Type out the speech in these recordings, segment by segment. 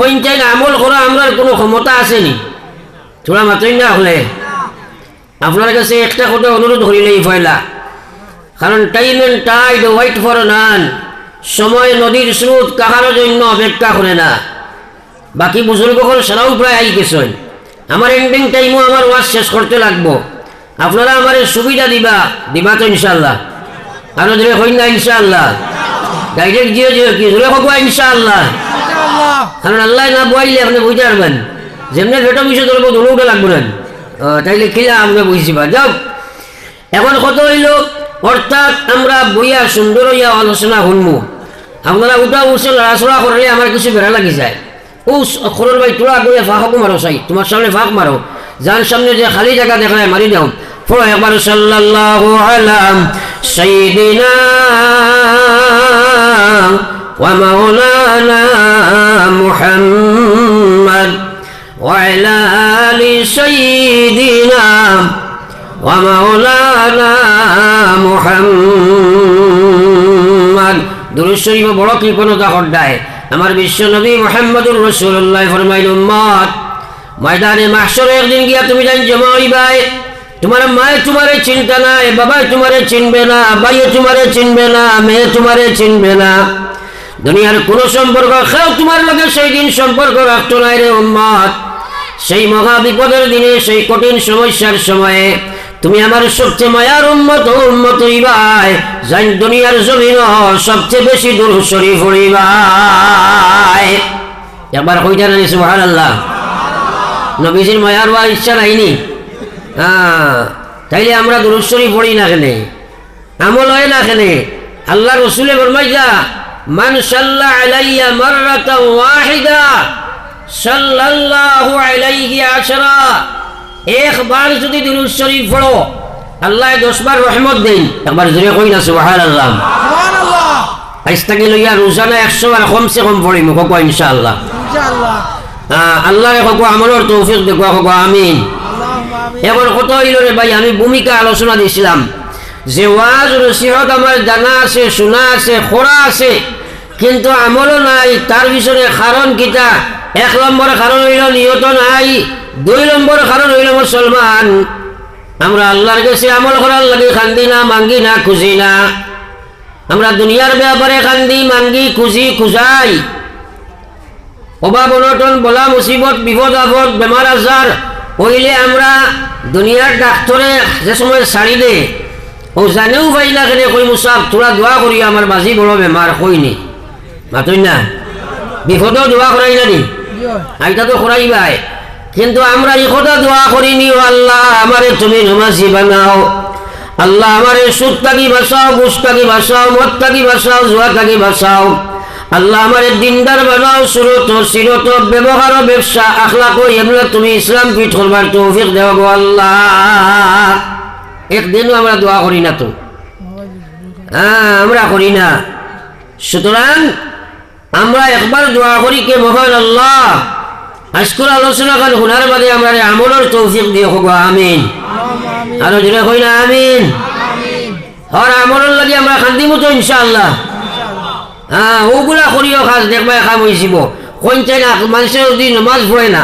হইন আমল করা আমরা কোনো ক্ষমতা আসেনি। থোড়া মাত্রই না হলে। আপনার কাছে একটা কথা অনুরোধ করিলেই ফয়লা। কারণ time and tide wait for none. সময় নদীর স্রোত কাহারও জন্য অপেক্ষা করে না। বাকি বুজুর্গসকল সেরাও প্রায় আই গেছেন। আমার এন্ডিং টাইমও আমার ওয়াজ শেষ করতে লাগবো। আপনারা আমার সুবিধা দিবা দিবা তো ইনশাল্লাহ আরও ধরে হই না ইনশাল্লাহ ডাইরেক্ট জিও জিও কি ধরে হব ইনশাল্লাহ কারণ আল্লাহ না বইলে আপনি বুঝতে পারবেন। যেমনি ধরোটা লাগবে না তাইলে আমরা বুঝছি যাও। এখন কত হইল? অর্থাৎ আমরা বইয়া সুন্দর হইয়া আলোচনা শুনব। আপনারা উঠা উঠছে, লড়াচড়া করলে আমার কিছু বেড়া লাগি যায়। ও ভাই, তোরা গিয়ে ফাঁকও মারো চাই তোমার সামনে ফাঁক মারো। যার সামনে যে খালি জায়গা দেখায়, মারি দাও পড়ো একবার, সাল্লাল্লাহু আলাম ওয়া মাওলানা মুহাম্মদ وعلى آل سيدنا ومولانا محمد দুরুদ শরীফ বড় কৃপণতা ঘটায় আমার বিশ্ব নবী মোহাম্মদুর রসুল্লাহ ফরমাইল উম্মত ময়দানে মাহশরে একদিন গিয়া তুমি জান জমা হইবাই তোমার মায়ে তোমারে চিন্তা নাই বাবাই তোমারে চিনবে না ভাইয়ে তোমারে চিনবে না মেয়ে তোমারে চিনবে না দুনিয়ার কোনো সম্পর্ক খেও তোমার লগে সেই দিন সম্পর্ক রাখতো নাই রে উম্মত সেই মহা বিপদের দিনে, সেই কঠিন সমস্যার সময়ে তুমি আমার সবচেয়ে মায়ার উন্মত উন্মত হইবাই জান দুনিয়ার জমিন সবচেয়ে বেশি দূর শরীফ হইবাই একবার কইটা নানি সুহান আল্লাহ নবীজির মায়ার বা ইচ্ছা নাইনি। হ্যাঁ তাইলে আমরা দুরুশ্বরী পড়ি না কেনে? আমল হয় না কেনে? আল্লাহ রসুলে ফরমাইয়া মান সাল্লাহ আলাইয়া মাররাতা ওয়াহিদা সাল্লাল্লাহু আলাইহি আশরা। একবার যদি দুরূদ শরীফ পড়ো আল্লাহ দশবার রহমত দেন। একবার জোরে কই না সুবহানাল্লাহ। আজ থেকে লইয়া রোজানা একশো বার কমসে কম পড়িম কক ইনশাআল্লাহ। হ্যাঁ আল্লাহ কক আমলের তৌফিক দেখো কক আমিন। এখন কত হইল রে ভাই আমি ভূমিকা আলোচনা দিছিলাম। যে ওয়াজ নসিহত আমার জানা আছে শোনা আছে খোরা আছে কিন্তু আমলও নাই, তার পিছনে কারণ কিতা? এক নম্বর কারণ হইল নিহত নাই, দুই নম্বর কারণ হইল মুসলমান। আমরা আল্লাহর কাছে আমল করার লাগে কান্দি না, মাঙ্গি না, খুঁজি না। আমরা দুনিয়ার ব্যাপারে কান্দি, মাঙ্গি, খুঁজি, খুঁজাই। অভাব অনটন, বলা মুসিবত, বিপদ আপদ বেমার আজার হইলে আমরা দুনিয়ার ডাক্তরে যে সময় ছাড়ি দে। ও জানেও পাইলা কেনে কই মুসাফ তোরা দোয়া করি আমার বাজি বড় বেমার কইনি মাতই না বিপদও দোয়া করাই না নি আইটা তো করাই ভাই। কিন্তু আমরা কথা দোয়া করিনি আল্লাহ আমারে তুমি নমাজি বানাও। আল্লাহ আমারে সুদ থাকি বাঁচাও ঘুষ থাকি বাঁচাও মদ থাকি বাঁচাও জুয়া থাকি বাঁচাও। আল্লাহ আমার দিনদার বানাও সুরত সিরত ব্যবহার ব্যবসা আখলা কই এগুলো তুমি ইসলাম পিঠ করবার তৌফিক দেওয়া গো আল্লাহ। একদিনও আমরা দোয়া করি না তো। হ্যাঁ আমরা করি না। সুতরাং আমরা একবার দোয়া করি কে মহান আল্লাহ। আজকুর আলোচনা কাল শোনার বাদে আমরা আমলের তৌফিক দিয়ে হব আমিন। আরও জোরে কই না আমিন। হর আমলের লাগে আমরা খান্দি মতো ইনশাআল্লাহ। হ্যাঁ ওগুলা করিও খাস দেখবা খাম হয়েছিব কোন চাই না মানুষের যদি নমাজ পড়ে না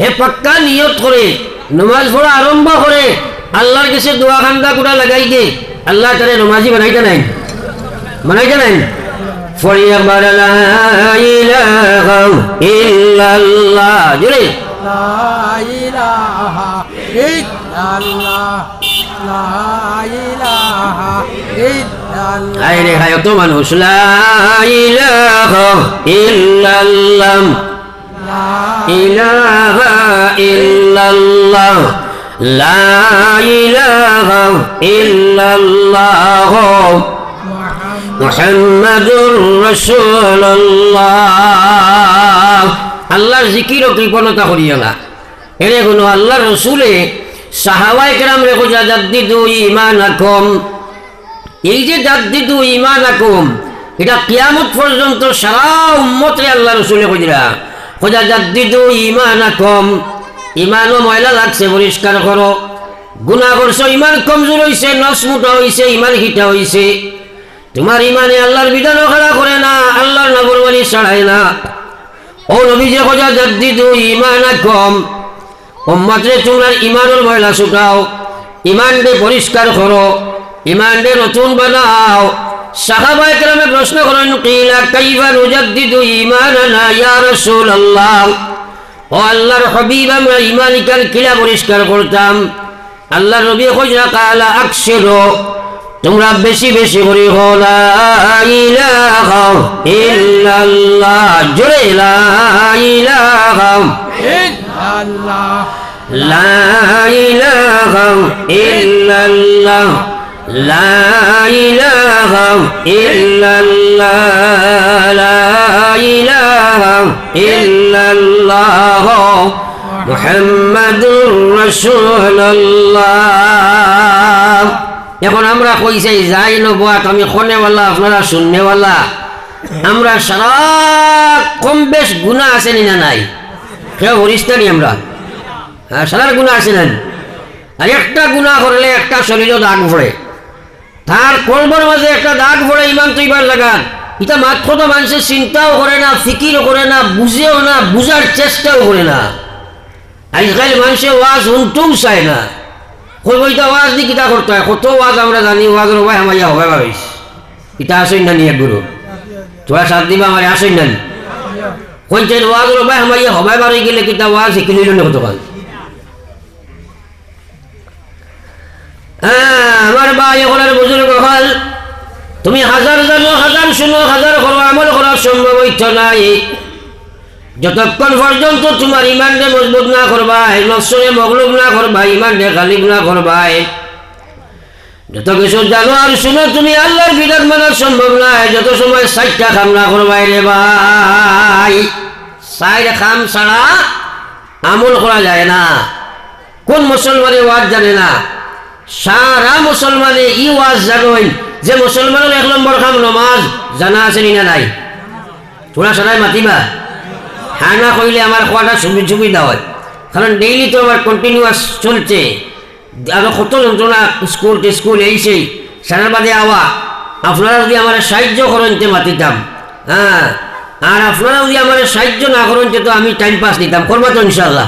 হে পাক্কা নিয়ত করে নমাজ পড়া আরম্ভ করে আল্লাহর কাছে দোয়া খান্দা কুড়া লাগাই দে আল্লাহ তারে নমাজি বানাইতে নাই। বানাইতে নাই। فليقبل لا إله إلا الله. جري. لا إله إلا الله لا إله إلا الله. أي ريحة يكتب لا إله إلا الله. لا إله إلا الله. لا إله إلا الله. মুহাম্মাদুর রাসূলুল্লাহ। আল্লাহর জিকির ও কৃপণতা করিও না। এনে কোনো আল্লাহর রসুলে সাহাবাই কেরাম রেখো যা জাদ্দিদু ইমানাকুম এই যে জাদ্দিদু ইমানাকুম এটা কিয়ামত পর্যন্ত সারা উম্মতে আল্লাহ রসুলে কইরা খোঁজা, জাদ্দিদু ইমানাকুম ইমানও ময়লা লাগছে, পরিষ্কার করো। গুণা করছ ইমান কমজোর হইছে, নস মুটা হইছে ইমান হিটা হইছে। তোমার ইমানে আল্লাহর বিধানও খেলা করে না, আল্লাহর নবরবানি ছাড়ায় না। ও নবী যে কথা জাদ্দিদু ইমানাকুম উম্মতরে তোমরা ইমানের ময়লা শুকাও, ইমানকে পরিষ্কার করো, ইমানকে নতুন বানাও। সাহাবায়ে কেরামে প্রশ্ন করেন, কিলা কাইফা নুজাদ্দিদু ঈমানানা ইয়া রাসূলুল্লাহ? ও আল্লাহর হাবিব, আমরা ইমানিকার কিলা পরিষ্কার করতাম? আল্লাহ নবী কইরা কালা আকসিরু তোমরা বেশি বেশি করে হোলা ইল্লাল্লাহ জোরে লা ইলাহা ইল্লাল্লাহ লা ইলাহা ইল্লাল্লাহ লা ইলাহা ইল্লাল্লাহ লা ইলাহা ইল্লাল্লাহ মুহাম্মাদুর রাসূলুল্লাহ এখন আমরা কইছে, যাই নবাত, আমি খনেওয়ালা আপনারা শুননেওয়ালা আমরা সারা কম বেশ গুণা আছে না নাই? কেউ হরিস্তানি আমরা? হ্যাঁ সাদার গুণা আছে না আর একটা গুণা করলে একটা শরীরও দাগ পড়ে। তার কলবর মাঝে একটা দাগ পড়ে, ইমান তো ইবার লাগান। এটা মাত্র তো মানুষের চিন্তাও করে না, ফিকিরও করে না, বুঝেও না, বুঝার চেষ্টাও করে না। আজকাল মানুষের ওয়াজ শুনতেও চায় না। কই বইটা ওয়াজ দি কিতা করতে হয়। কত ওয়াজ আমরা জানি ওয়াজের ভাই আমাইয়া হবে ভাবিস। ইটা আসই না নিয়ে গুরু তোরা সাত দিবা আমার আসই না কিতা ওয়াজ হ্যাঁ, তুমি হাজার হাজার শুনো হাজার করো আমল করার সম্ভব হইতো নাই। যতক্ষণ পর্যন্ত তোমার ইমানকে মজবুত না করবাই নফসরে মগলুব না করবাই ইমানকে গালিব না করবাই যত কিছু জানো আর শুনো, তুমি আল্লাহর বিধান মানার সম্ভব নাই যত সময় সাইটটা খাম না করবাই রে ভাই। সাইড খাম ছাড়া আমল করা যায় না। কোন মুসলমানে ওয়াজ জানে না? সারা মুসলমানে ই ওয়াজ জানোই, যে মুসলমানের এক নম্বর খাম নমাজ, জানা আছে নি নাই? তোরা সবাই মাতিবা? হ্যাঁ না কইলে আমার খোয়াটা সুবিধা হয়। কারণ ডেইলি তো আমার কন্টিনিউয়াস চলছে। আরও কত যন্ত্রণা স্কুল স্কুল এই সেই সারার বাদে আওয়া। আপনারা যদি আমার সাহায্য করেনতে মাতিতাম হ্যাঁ আর আপনারা যদি আমার সাহায্য না করেনতে তো আমি টাইম পাস নিতাম, করব তো ইনশাল্লাহ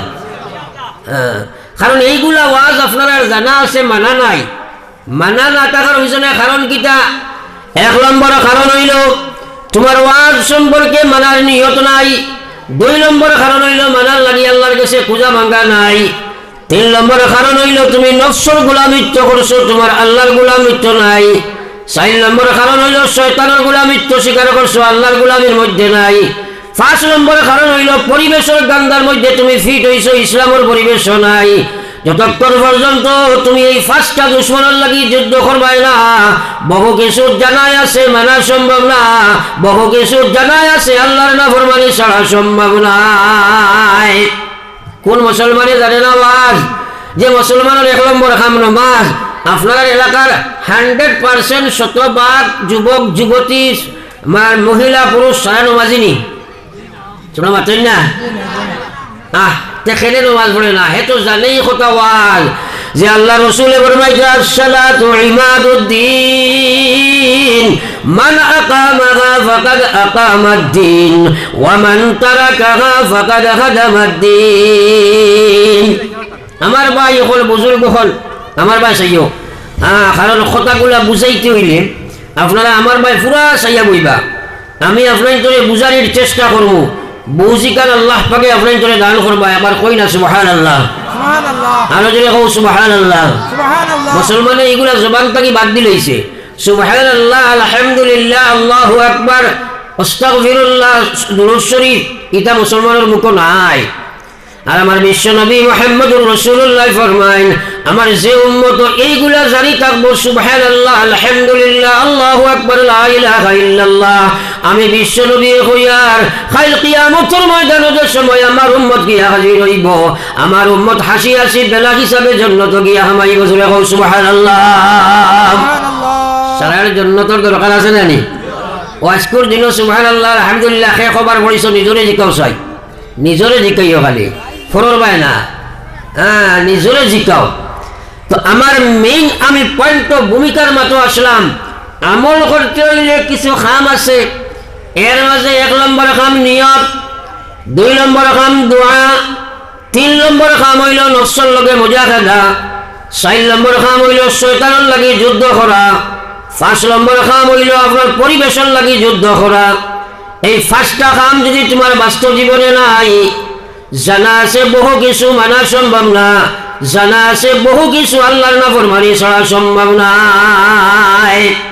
হ্যাঁ কারণ এইগুলা ওয়াজ আপনারা জানা আছে, মানা নাই। মানা না থাকার পিছনে কারণ কিটা এক নম্বর কারণ হইল, তোমার ওয়াজ সম্পর্কে মানার নিয়ত নাই। দুই নম্বর কারণ হইল মানার লাগি আল্লাহর কাছে পূজা মাঙ্গা নাই। তিন নম্বর কারণ হইল, তুমি নকশর গোলামিত্ব করছ, তোমার আল্লাহর গোলামিত্ব নাই। চার নম্বর কারণ হইল, শয়তানের গোলামিত্ব স্বীকার করছ, আল্লাহর গোলামির মধ্যে নাই। পাঁচ নম্বর কারণ হইল, পরিবেশের গান্দার মধ্যে তুমি ফিট হইছো, ইসলামের পরিবেশ নাই। যতক্ষণ পর্যন্ত তুমি এই পাঁচটা দুশ্মনের লাগি যুদ্ধ করবাই না। বহু কিছু জানাই আছে, মানা সম্ভব না। বহু কিছু জানাই আছে, আল্লাহর না ফরমানি ছাড়া সম্ভব নাই। কোন মুসলমানে জানে না ওয়াজ যে মুসলমানের এক নম্বর খাম নমাজ, আপনার এলাকার হান্ড্রেড পার্সেন্ট শতভাগ যুবক, যুবতী মহিলা, পুরুষ, সারা নমাজিনী। তোমরা মাতেন না আহ তেখেলে নমাজ পড়ে না। হে তো জানেই কথা ওয়াজ যে আল্লাহ রসুলে হাদামাদ্দিন। আমার ভাই হল, বুজুর্গ হল, আমার ভাই সাইও হ্যাঁ কারণ কথাগুলা বুঝাইতে হইলে আপনারা আমার ভাই পুরা সাইয়া বইবা আমি আপনার তোরে বুঝারির চেষ্টা করব। বুঝিকার আল্লাহ পাকে আপনার করে দান করবা আবার কই না সুবাহান আল্লাহ সুবহানাল্লাহ। আরও যদি কও সুবাহান আল্লাহ সুবহানাল্লাহ। মুসলমানে এইগুলা জবান থাকি বাদ দিলেছে সুবহান আল্লাহ আলহামদুলিল্লাহ আল্লাহু আকবার। আস্তাগফিরুল্লাহ দুরুদ শরীফ। এটা মুসলমানের মুখ নাই। আর আমার বিশ্ব নবী মোহাম্মদুর রসুল্লাহ ফরমাইন আমার যে উম্মত এইগুলা জানি থাকব সুবহান আল্লাহ আলহামদুলিল্লাহ আল্লাহু আকবার ইল্লাল্লাহ। আমি বিশ্ব নবী হইয়ার খাইল কিয়ামতের ময়দানে যে সময় আমার উম্মত গিয়া হাজির হইব আমার উম্মত হাসি হাসি বেলা হিসাবে জন্নত গিয়া হামাইব জুড়ে কও সুবহানাল্লাহ। সুবহানাল্লাহ। সারার জন্নতর দরকার আছে না নি? ওয়াজকুর দিন সুবহান আল্লাহ আলহামদুলিল্লাহ সে খবর পড়িছ নিজরে জিকাও চাই। নিজরে জিকাইও খালি। ফরর বাই না হ্যাঁ নিজরে জিকাও। তো আমার মেইন আমি পয়েন্ট ভূমিকার মতো আসলাম। আমল করতে হইলে কিছু খাম আছে। এর মাঝে এক নম্বর খাম নিয়ত, দুই নম্বর কাম দোয়া, তিন নম্বর কাম হইল নসর লগে মজা খেলা, চার নম্বর কাম হইল শৈতানের লাগি যুদ্ধ করা, পাঁচ নম্বর কাম হইল আপনার পরিবেশন লাগি যুদ্ধ করা। এই পাঁচটা কাম যদি তোমার বাস্তব জীবনে নাই জানা আছে বহু কিছু মানা সম্ভব না। জানা আছে বহু কিছু আল্লাহর না ফরমানি ছাড়া সম্ভব নাই।